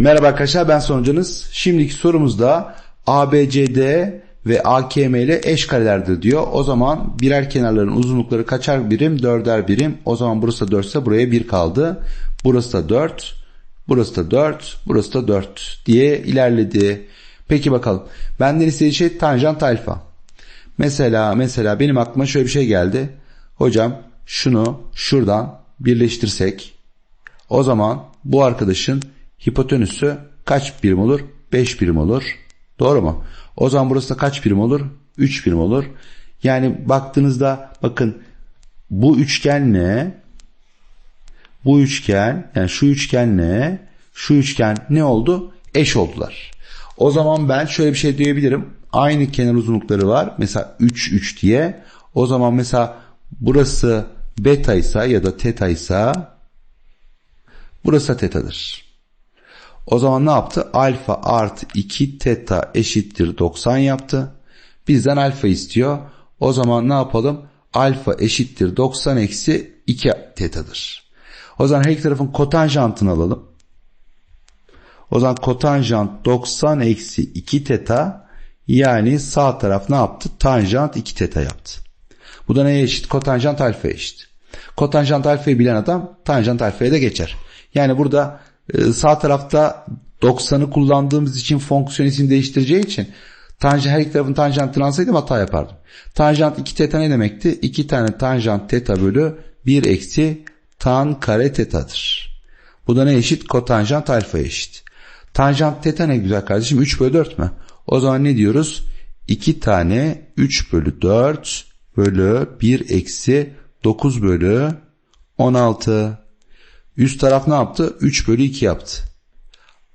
Merhaba arkadaşlar ben sonucunuz. Şimdiki sorumuzda ABCD ve AKM ile eş karelerdir diyor. O zaman birer kenarların uzunlukları kaçar birim? Dörder birim. O zaman burası da 4 ise buraya 1 kaldı. Burası da 4. Burası da 4. Burası da 4 diye ilerledi. Peki bakalım. Benden istediği şey tanjant alfa. Mesela mesela benim aklıma şöyle bir şey geldi. Hocam şunu şuradan birleştirsek o zaman bu arkadaşın hipotenüsü kaç birim olur? 5 birim olur. Doğru mu? O zaman burası da kaç birim olur? 3 birim olur. Yani baktığınızda bakın bu üçgenle bu üçgen yani şu üçgenle şu üçgen ne oldu? Eş oldular. O zaman ben şöyle bir şey diyebilirim. Aynı kenar uzunlukları var. Mesela 3 3 diye. O zaman mesela burası beta ise ya da teta ise burası tetadır. O zaman ne yaptı? Alfa artı 2 teta eşittir 90 yaptı. Bizden alfa istiyor. O zaman ne yapalım? Alfa eşittir 90 eksi 2 tetadır. O zaman her iki tarafın kotanjantını alalım. O zaman kotanjant 90 eksi 2 teta yani sağ taraf ne yaptı? Tanjant 2 teta yaptı. Bu da neye eşit? Kotanjant alfa eşit. Kotanjant alfayı bilen adam tanjant alfaya da geçer. Yani burada sağ tarafta 90'ı kullandığımız için fonksiyon isim değiştireceği için tanjant her iki tarafın tanjantını alsaydım hata yapardım. Tanjant 2 teta ne demekti? 2 tane tanjant teta bölü 1 eksi tan kare tetadır. Bu da ne eşit? Kotanjant alfa eşit. Tanjant teta ne güzel kardeşim? 3 bölü 4 mü? O zaman ne diyoruz? 2 tane 3 bölü 4 bölü 1 eksi 9 bölü 16. Üst taraf ne yaptı? 3 bölü 2 yaptı.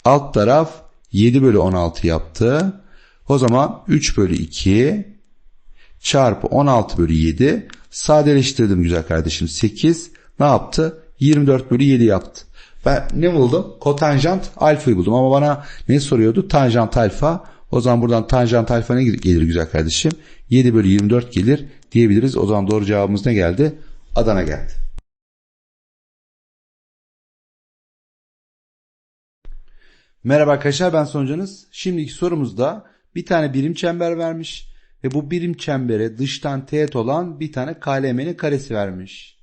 Alt taraf 7 bölü 16 yaptı. O zaman 3 bölü 2 çarpı 16 bölü 7 sadeleştirdim güzel kardeşim. 8 ne yaptı? 24 bölü 7 yaptı. Ben ne buldum? Kotanjant alfayı buldum ama bana ne soruyordu? Tanjant alfa. O zaman buradan tanjant alfa ne gelir güzel kardeşim? 7 bölü 24 gelir diyebiliriz. O zaman doğru cevabımız ne geldi? Adana geldi. Merhaba arkadaşlar ben sonucunuz. Şimdiki sorumuzda bir tane birim çember vermiş ve bu birim çembere dıştan teğet olan bir tane KLM'nin karesi vermiş.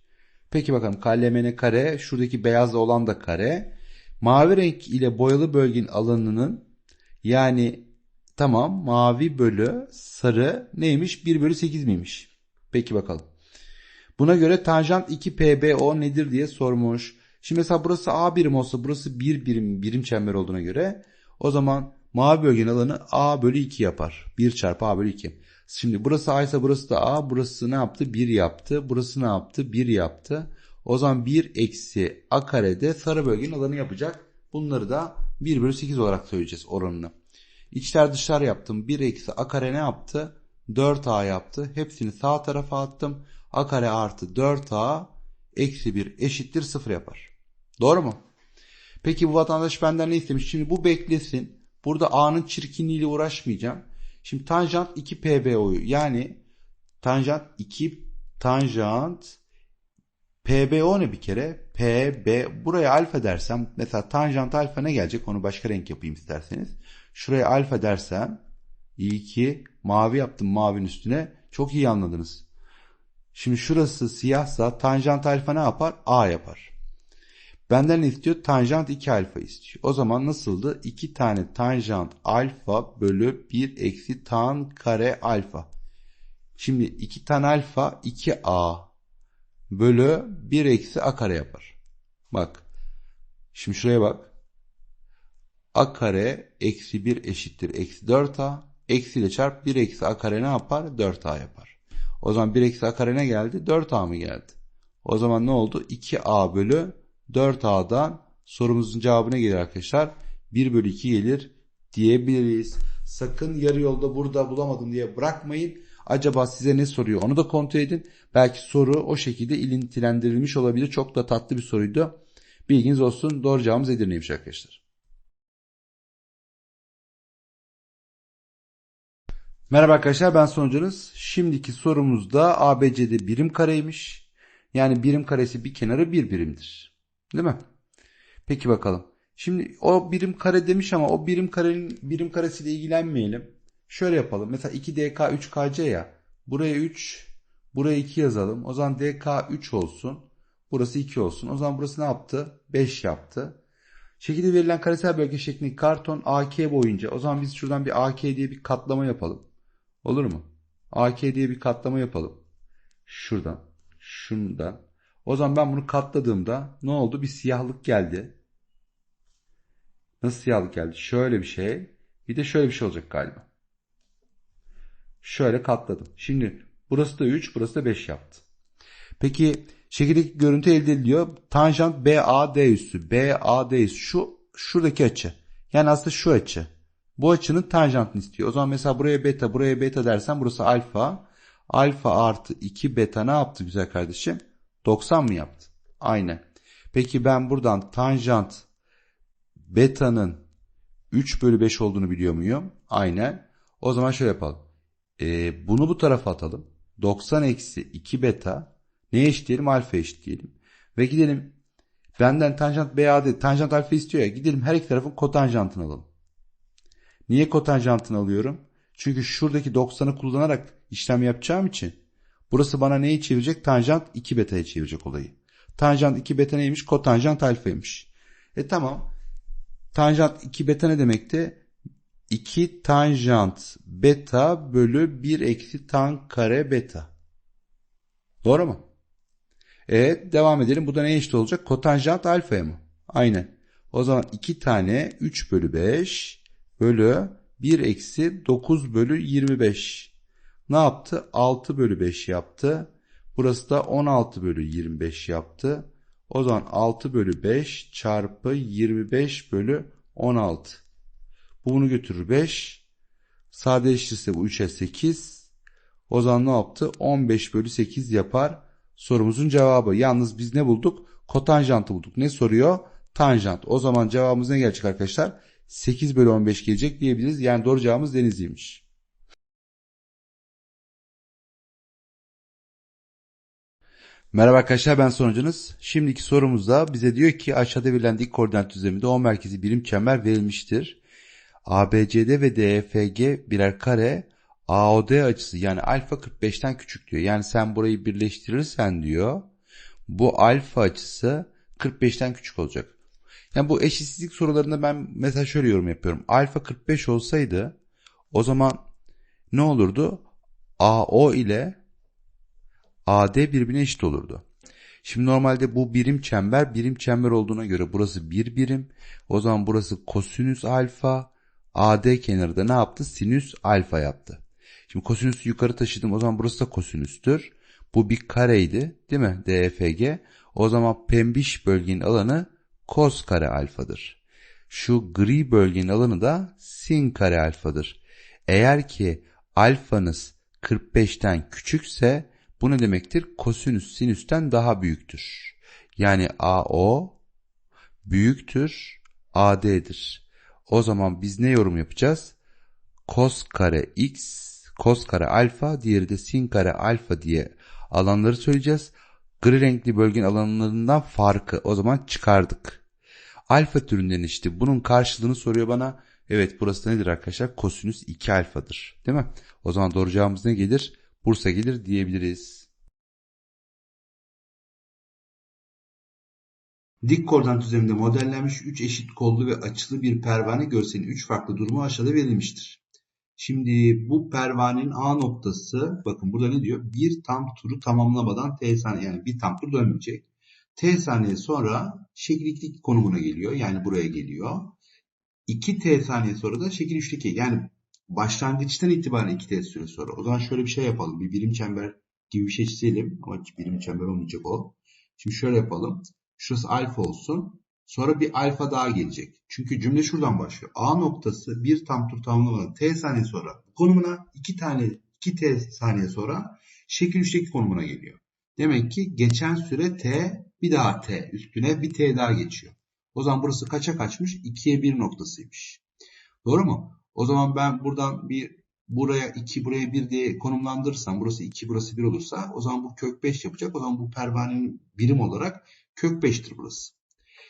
Peki bakalım KLM'nin kare şuradaki beyazla olan da kare. Mavi renk ile boyalı bölgenin alanının yani tamam mavi bölü sarı neymiş 1 bölü 8 miymiş? Peki bakalım. Buna göre tanjant 2 PBO nedir diye sormuş. Şimdi mesela burası A birim olsa burası 1 birim birim çember olduğuna göre o zaman mavi bölgenin alanı A bölü 2 yapar. 1 çarpı A bölü 2. Şimdi burası A ise burası da A. Burası ne yaptı? 1 yaptı. Burası ne yaptı? 1 yaptı. O zaman 1 eksi A karede sarı bölgenin alanı yapacak. Bunları da 1 bölü 8 olarak söyleyeceğiz oranını. İçler dışlar yaptım. 1 eksi A kare ne yaptı? 4A yaptı. Hepsini sağ tarafa attım. A kare artı 4A eksi 1 eşittir 0 yapar. Doğru mu? Peki bu vatandaş benden ne istemiş? Şimdi bu beklesin. Burada A'nın çirkinliğiyle uğraşmayacağım. Şimdi tanjant 2 PBO'yu yani tanjant 2 tanjant PBO ne bir kere? PB buraya alfa dersem mesela tanjant alfa ne gelecek? Onu başka renk yapayım isterseniz. Şuraya alfa dersem iyi ki mavi yaptım mavinin üstüne. Çok iyi anladınız. Şimdi şurası siyahsa tanjant alfa ne yapar? A yapar. Benden istiyor? Tanjant 2 alfa istiyor. O zaman nasıldı? 2 tane tanjant alfa bölü 1 eksi tan kare alfa. Şimdi 2 tan alfa 2a bölü 1 eksi a kare yapar. Bak. Şimdi şuraya bak. a kare eksi 1 eşittir eksi 4a. Eksi ile çarp 1 eksi a kare ne yapar? 4a yapar. O zaman 1 eksi a kare ne geldi? 4a mı geldi? O zaman ne oldu? 2a bölü 4A'dan sorumuzun cevabı ne gelir arkadaşlar? 1 bölü 2 gelir diyebiliriz. Sakın yarı yolda burada bulamadım diye bırakmayın. Acaba size ne soruyor onu da kontrol edin. Belki soru o şekilde ilintilendirilmiş olabilir. Çok da tatlı bir soruydu. Bilginiz olsun. Doğru cevabımız Edirne'ymiş arkadaşlar. Merhaba arkadaşlar ben sonucunuz. Şimdiki sorumuzda ABC'de birim kareymiş. Yani birim karesi bir kenarı bir birimdir. Değil mi? Peki bakalım. Şimdi o birim kare demiş ama o birim karenin birim karesiyle ilgilenmeyelim. Şöyle yapalım. Mesela 2DK 3KC ya. Buraya 3, buraya 2 yazalım. O zaman DK 3 olsun. Burası 2 olsun. O zaman burası ne yaptı? 5 yaptı. Şekilde verilen karesel bölge şeklindeki karton AK boyunca. O zaman biz şuradan bir AK diye bir katlama yapalım. Olur mu? AK diye bir katlama yapalım. Şuradan. Şundan. O zaman ben bunu katladığımda ne oldu? Bir siyahlık geldi. Nasıl siyahlık geldi? Şöyle bir şey. Bir de şöyle bir şey olacak galiba. Şöyle katladım. Şimdi burası da 3, burası da 5 yaptı. Peki şekildeki görüntü elde ediliyor. Tanjant BAD üssü. BAD üssü. Şu şuradaki açı. Yani aslında şu açı. Bu açının tanjantını istiyor. O zaman mesela buraya beta, buraya beta dersen burası alfa. Alfa artı 2 beta ne yaptı güzel kardeşim? 90 mı yaptı? Aynen. Peki ben buradan tanjant beta'nın 3 bölü 5 olduğunu biliyor muyum? Aynen. O zaman şöyle yapalım. Ee, bunu bu tarafa atalım. 90 eksi 2 beta neye eşitleyelim? Alfa eşitleyelim. Ve gidelim benden tanjant BAD tanjant alfa istiyor ya gidelim her iki tarafın kotanjantını alalım. Niye kotanjantını alıyorum? Çünkü şuradaki 90'ı kullanarak işlem yapacağım için burası bana neyi çevirecek? Tanjant 2 beta'ya çevirecek olayı. Tanjant 2 beta neymiş? Kotanjant alfaymış. E tamam. Tanjant 2 beta ne demekti? 2 tanjant beta bölü 1 eksi tan kare beta. Doğru mu? Evet devam edelim. Bu da neye eşit olacak? Kotanjant alfaya mı? Aynen. O zaman 2 tane 3 bölü 5 bölü 1 eksi 9 bölü 25. Ne yaptı? 6 bölü 5 yaptı. Burası da 16 bölü 25 yaptı. O zaman 6 bölü 5 çarpı 25 bölü 16. Bu bunu götürür 5. Sadeleştirirse bu 3'e 8. O zaman ne yaptı? 15 bölü 8 yapar sorumuzun cevabı. Yalnız biz ne bulduk? Kotanjantı bulduk. Ne soruyor? Tanjant. O zaman cevabımız ne gelecek arkadaşlar? 8 bölü 15 gelecek diyebiliriz. Yani doğru cevabımız Denizli'ymiş. Merhaba arkadaşlar ben sonucunuz. Şimdiki sorumuzda bize diyor ki aşağıda verilen dik koordinat düzleminde O merkezi birim çember verilmiştir. ABCD ve DFG birer kare AOD açısı yani alfa 45'ten küçük diyor. Yani sen burayı birleştirirsen diyor bu alfa açısı 45'ten küçük olacak. Yani bu eşitsizlik sorularında ben mesela şöyle yorum yapıyorum. Alfa 45 olsaydı o zaman ne olurdu? AO ile AD birbirine eşit olurdu. Şimdi normalde bu birim çember birim çember olduğuna göre burası bir birim. O zaman burası kosinüs alfa. AD kenarı da ne yaptı? Sinüs alfa yaptı. Şimdi kosinüsü yukarı taşıdım. O zaman burası da kosinüstür. Bu bir kareydi değil mi? DFG. O zaman pembiş bölgenin alanı kos kare alfadır. Şu gri bölgenin alanı da sin kare alfadır. Eğer ki alfanız 45'ten küçükse bu ne demektir? Kosinüs sinüsten daha büyüktür. Yani AO büyüktür AD'dir. O zaman biz ne yorum yapacağız? Kos kare x, kos kare alfa, diğeri de sin kare alfa diye alanları söyleyeceğiz. Gri renkli bölgenin alanlarından farkı o zaman çıkardık. Alfa türünden işte bunun karşılığını soruyor bana. Evet burası nedir arkadaşlar? Kosinüs 2 alfadır. Değil mi? O zaman doğru cevabımız ne gelir? Bursa gelir diyebiliriz. Dik koordinat üzerinde modellenmiş 3 eşit kollu ve açılı bir pervane görselin 3 farklı durumu aşağıda verilmiştir. Şimdi bu pervanenin A noktası bakın burada ne diyor? Bir tam turu tamamlamadan T saniye yani bir tam tur dönmeyecek. T saniye sonra şekillik konumuna geliyor. Yani buraya geliyor. 2 T saniye sonra da şekil 3'teki yani başlangıçtan itibaren 2 T süre sonra. O zaman şöyle bir şey yapalım. Bir birim çember gibi bir şey çizelim. Ama birim çember olmayacak o. Şimdi şöyle yapalım. Şurası alfa olsun. Sonra bir alfa daha gelecek. Çünkü cümle şuradan başlıyor. A noktası bir tam tur tamamlamadan t saniye sonra konumuna 2 tane 2 t saniye sonra şekil 3'teki konumuna geliyor. Demek ki geçen süre t bir daha t üstüne bir t daha geçiyor. O zaman burası kaça kaçmış? 2'ye 1 noktasıymış. Doğru mu? O zaman ben buradan bir buraya 2 buraya 1 diye konumlandırırsam burası 2 burası 1 olursa o zaman bu kök 5 yapacak. O zaman bu pervanenin birim olarak kök 5'tir burası.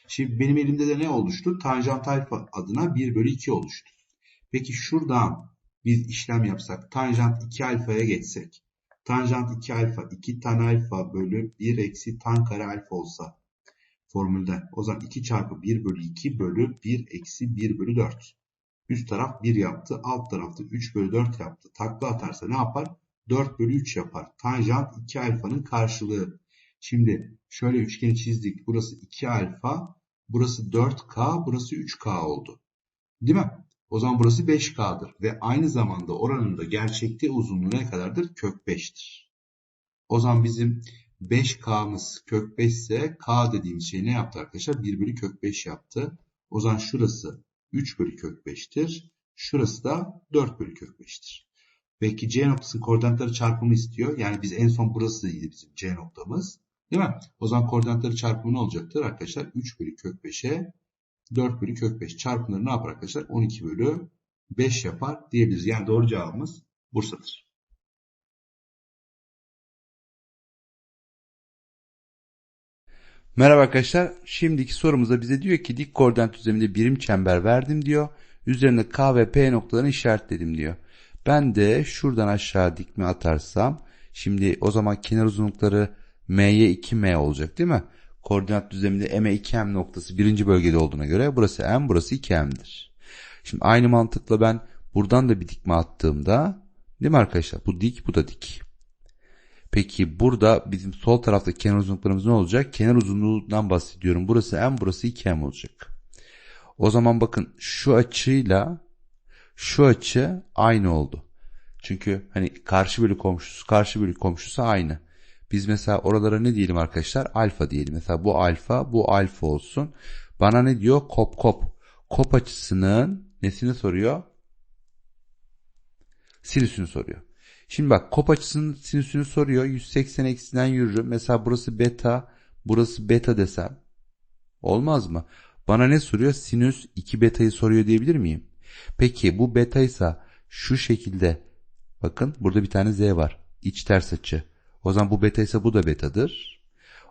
Şimdi benim elimde de ne oluştu? Tanjant alfa adına 1 bölü 2 oluştu. Peki şuradan biz işlem yapsak, tanjant 2 alfaya geçsek, tanjant 2 alfa 2 tan alfa bölü 1 eksi tan kare alfa olsa formülde o zaman 2 çarpı 1 bölü 2 bölü 1 eksi 1 bölü 4. Üst taraf 1 yaptı, alt tarafta 3 bölü 4 yaptı. Takla atarsa ne yapar? 4 bölü 3 yapar. Tanjant 2 alfanın karşılığı. Şimdi şöyle üçgeni çizdik. Burası 2 alfa, burası 4K, burası 3K oldu. Değil mi? O zaman burası 5K'dır. Ve aynı zamanda oranın da gerçekte uzunluğu ne kadardır? Kök 5'tir. O zaman bizim 5K'mız kök 5 ise K dediğimiz şey ne yaptı arkadaşlar? 1 bölü kök 5 yaptı. O zaman şurası 3 bölü kök 5'tir. Şurası da 4 bölü kök 5'tir. Peki C noktasının koordinatları çarpımı istiyor. Yani biz en son burasıydı bizim C noktamız. Değil mi? O zaman koordinatları çarpımı ne olacaktır arkadaşlar? 3 bölü kök 5'e 4 bölü kök 5 çarpımları ne yapar arkadaşlar? 12 bölü 5 yapar diyebiliriz. Yani doğru cevabımız Bursa'dır. Merhaba arkadaşlar. Şimdiki sorumuzda bize diyor ki dik koordinat düzleminde birim çember verdim diyor. Üzerine K ve P noktalarını işaretledim diyor. Ben de şuradan aşağı dikme atarsam şimdi o zaman kenar uzunlukları M'ye 2M olacak değil mi? Koordinat düzleminde M'e 2M noktası birinci bölgede olduğuna göre burası M burası 2M'dir. Şimdi aynı mantıkla ben buradan da bir dikme attığımda değil mi arkadaşlar? Bu dik bu da dik. Peki burada bizim sol taraftaki kenar uzunluklarımız ne olacak? Kenar uzunluğundan bahsediyorum. Burası m, burası 2m olacak. O zaman bakın şu açıyla şu açı aynı oldu. Çünkü hani karşı bölü komşusu, karşı bölü komşusu aynı. Biz mesela oralara ne diyelim arkadaşlar? Alfa diyelim. Mesela bu alfa, bu alfa olsun. Bana ne diyor? Kop kop. Kop açısının nesini soruyor? Sinüsünü soruyor. Şimdi bak kop açısının sinüsünü soruyor. 180 eksiden yürür. Mesela burası beta, burası beta desem. Olmaz mı? Bana ne soruyor? Sinüs 2 betayı soruyor diyebilir miyim? Peki bu beta ise şu şekilde bakın burada bir tane z var. İç ters açı. O zaman bu beta ise bu da betadır.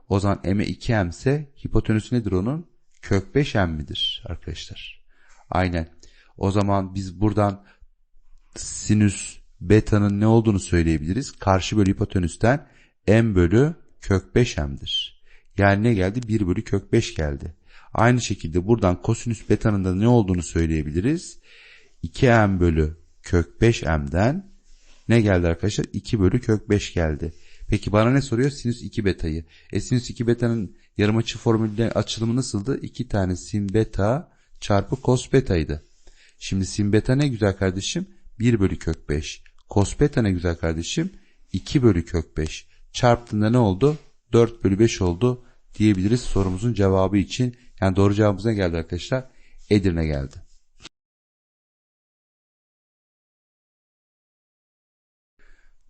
O zaman m'e 2m ise hipotenüsü nedir onun? Kök 5m midir arkadaşlar? Aynen. O zaman biz buradan sinüs beta'nın ne olduğunu söyleyebiliriz. Karşı bölü hipotenüsten m bölü kök 5m'dir. Yani ne geldi? 1 bölü kök 5 geldi. Aynı şekilde buradan kosinüs beta'nın da ne olduğunu söyleyebiliriz. 2m bölü kök 5m'den ne geldi arkadaşlar? 2 bölü kök 5 geldi. Peki bana ne soruyor? Sinüs 2 beta'yı. E sinüs 2 beta'nın yarım açı formülünde açılımı nasıldı? 2 tane sin beta çarpı cos beta'ydı. Şimdi sin beta ne güzel kardeşim? 1 bölü kök 5. Cos beta ne güzel kardeşim? 2 bölü kök 5. Çarptığında ne oldu? 4 bölü 5 oldu diyebiliriz sorumuzun cevabı için. Yani doğru cevabımız ne geldi arkadaşlar? Edirne geldi.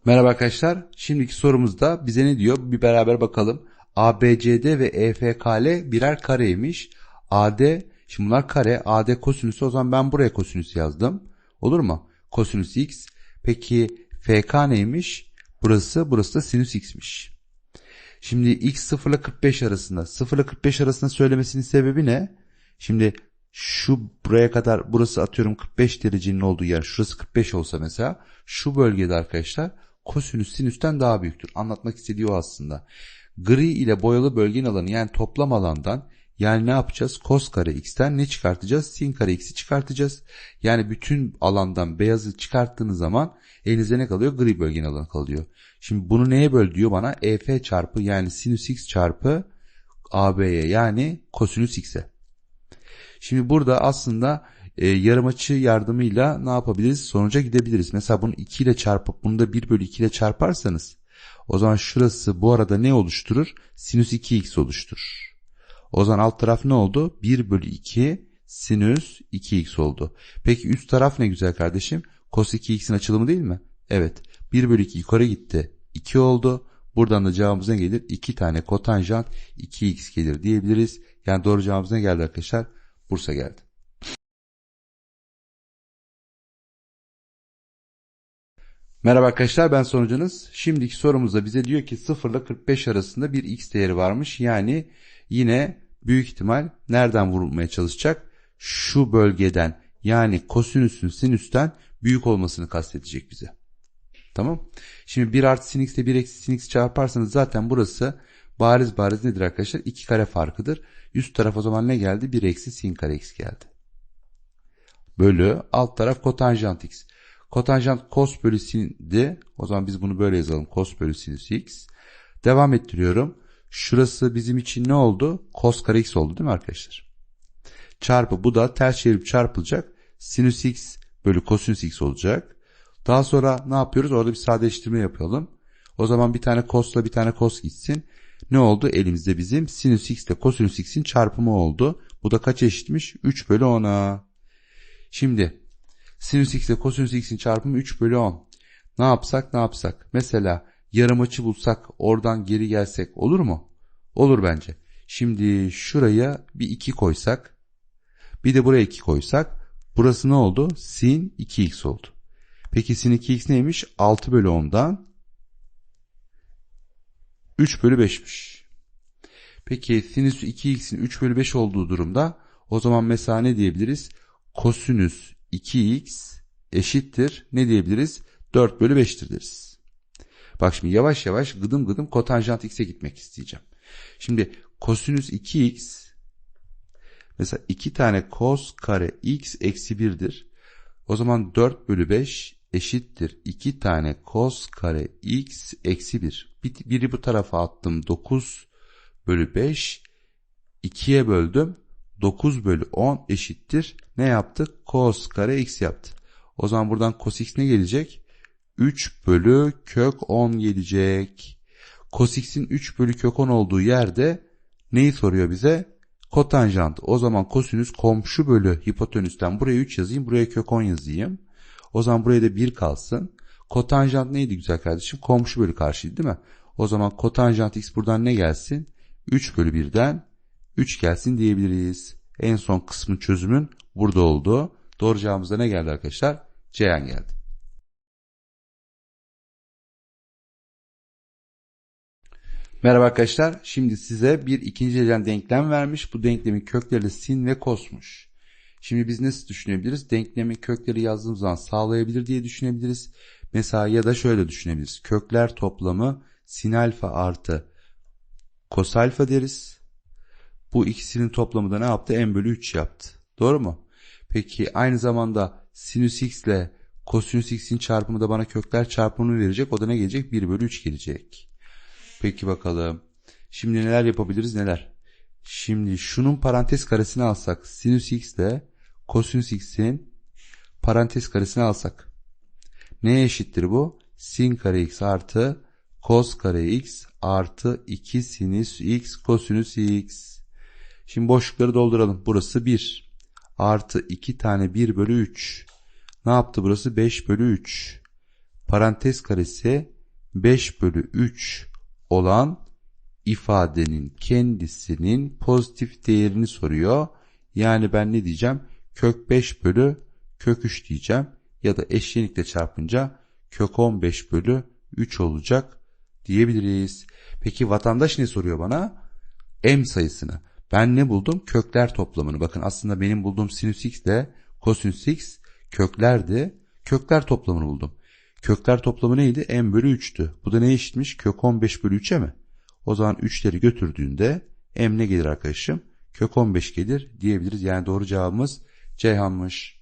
Merhaba arkadaşlar. Şimdiki sorumuzda bize ne diyor? Bir beraber bakalım. ABCD ve EFKL birer kareymiş. AD, şimdi bunlar kare. AD kosinüsü o zaman ben buraya kosinüs yazdım. Olur mu? Kosinüs x. Peki FK neymiş? Burası, burası da sinüs x'miş. Şimdi x 0 ile 45 arasında. 0 ile 45 arasında söylemesinin sebebi ne? Şimdi şu buraya kadar burası atıyorum 45 derecenin olduğu yer. Şurası 45 olsa mesela şu bölgede arkadaşlar kosinüs sinüsten daha büyüktür. Anlatmak istediği o aslında. Gri ile boyalı bölgenin alanı yani toplam alandan yani ne yapacağız? Kos kare x'ten ne çıkartacağız? Sin kare x'i çıkartacağız. Yani bütün alandan beyazı çıkarttığınız zaman elinizde ne kalıyor? Gri bölgenin alanı kalıyor. Şimdi bunu neye böl diyor bana? EF çarpı yani sinüs x çarpı AB'ye yani kosinüs x'e. Şimdi burada aslında e, yarım açı yardımıyla ne yapabiliriz? Sonuca gidebiliriz. Mesela bunu 2 ile çarpıp bunu da 1 bölü 2 ile çarparsanız o zaman şurası bu arada ne oluşturur? Sinüs 2x oluşturur. O zaman alt taraf ne oldu? 1 bölü 2 sinüs 2x oldu. Peki üst taraf ne güzel kardeşim? Cos 2x'in açılımı değil mi? Evet. 1 bölü 2 yukarı gitti. 2 oldu. Buradan da cevabımız ne gelir? 2 tane kotanjant 2x gelir diyebiliriz. Yani doğru cevabımız ne geldi arkadaşlar? Bursa geldi. Merhaba arkadaşlar ben sonucunuz. Şimdiki sorumuzda bize diyor ki 0 ile 45 arasında bir x değeri varmış. Yani yine büyük ihtimal nereden vurulmaya çalışacak? Şu bölgeden yani kosinüsün sinüsten büyük olmasını kastedecek bize. Tamam. Şimdi 1 artı sin x ile 1 eksi sin x çarparsanız zaten burası bariz bariz nedir arkadaşlar? 2 kare farkıdır. Üst taraf o zaman ne geldi? 1 eksi sin kare x geldi. Bölü alt taraf kotanjant x. Kotanjant cos bölü sin'di. O zaman biz bunu böyle yazalım. Cos bölü sinüs x. Devam ettiriyorum. Şurası bizim için ne oldu? Cos kare x oldu değil mi arkadaşlar? Çarpı bu da ters çevirip çarpılacak. Sinüs x bölü kosinüs x olacak. Daha sonra ne yapıyoruz? Orada bir sadeleştirme yapalım. O zaman bir tane cos'la bir tane cos gitsin. Ne oldu? Elimizde bizim sinüs x ile kosinüs x'in çarpımı oldu. Bu da kaç eşitmiş? 3 bölü 10'a. Şimdi sinüs x ile kosinüs x'in çarpımı 3 bölü 10. Ne yapsak ne yapsak? Mesela yarım açı bulsak oradan geri gelsek olur mu? Olur bence. Şimdi şuraya bir 2 koysak. Bir de buraya 2 koysak. Burası ne oldu? Sin 2x oldu. Peki sin 2x neymiş? 6 bölü 10'dan 3 bölü 5'miş. Peki sinüs 2x'in 3 bölü 5 olduğu durumda o zaman mesela ne diyebiliriz? Kosinüs 2x eşittir ne diyebiliriz? 4 bölü 5'tir deriz. Bak şimdi yavaş yavaş gıdım gıdım kotanjant x'e gitmek isteyeceğim. Şimdi kosinüs 2x mesela 2 tane kos kare x eksi 1'dir. O zaman 4 bölü 5 eşittir 2 tane kos kare x eksi 1. Bir, biri bu tarafa attım 9 bölü 5. 2'ye böldüm. 9 bölü 10 eşittir. Ne yaptık? Kos kare x yaptı. O zaman buradan cos x ne gelecek? 3 bölü kök 10 gelecek. Cos x'in 3 bölü kök 10 olduğu yerde neyi soruyor bize? Kotanjant. O zaman kosinüs komşu bölü hipotenüsten buraya 3 yazayım. Buraya kök 10 yazayım. O zaman buraya da 1 kalsın. Kotanjant neydi güzel kardeşim? Komşu bölü karşıydı değil mi? O zaman kotanjant x buradan ne gelsin? 3 bölü 1'den 3 gelsin diyebiliriz. En son kısmın çözümün burada oldu. Doğru cevabımızda ne geldi arkadaşlar? Ceyhan geldi. Merhaba arkadaşlar. Şimdi size bir ikinci dereceden denklem vermiş. Bu denklemin kökleri sin ve kosmuş. Şimdi biz nasıl düşünebiliriz? Denklemin kökleri yazdığımız zaman sağlayabilir diye düşünebiliriz. Mesela ya da şöyle düşünebiliriz. Kökler toplamı sin alfa artı kos alfa deriz. Bu ikisinin toplamı da ne yaptı? n bölü 3 yaptı. Doğru mu? Peki aynı zamanda sinüs x ile kosinüs x'in çarpımı da bana kökler çarpımını verecek. O da ne gelecek? 1 bölü 3 gelecek. Peki bakalım. Şimdi neler yapabiliriz neler? Şimdi şunun parantez karesini alsak sinüs x ile kosinüs x'in parantez karesini alsak. Neye eşittir bu? Sin kare x artı kos kare x artı 2 sinüs x kosinüs x. Şimdi boşlukları dolduralım. Burası 1 artı 2 tane 1 bölü 3. Ne yaptı burası? 5 bölü 3. Parantez karesi 5 bölü 3 olan ifadenin kendisinin pozitif değerini soruyor. Yani ben ne diyeceğim? Kök 5 bölü kök 3 diyeceğim. Ya da eşlenikle çarpınca kök 15 bölü 3 olacak diyebiliriz. Peki vatandaş ne soruyor bana? M sayısını. Ben ne buldum? Kökler toplamını. Bakın aslında benim bulduğum sinüs x ile kosinüs x köklerdi. Kökler toplamını buldum. Kökler toplamı neydi? m bölü 3'tü. Bu da ne eşitmiş? Kök 15 bölü 3'e mi? O zaman 3'leri götürdüğünde m ne gelir arkadaşım? Kök 15 gelir diyebiliriz. Yani doğru cevabımız Ceyhan'mış.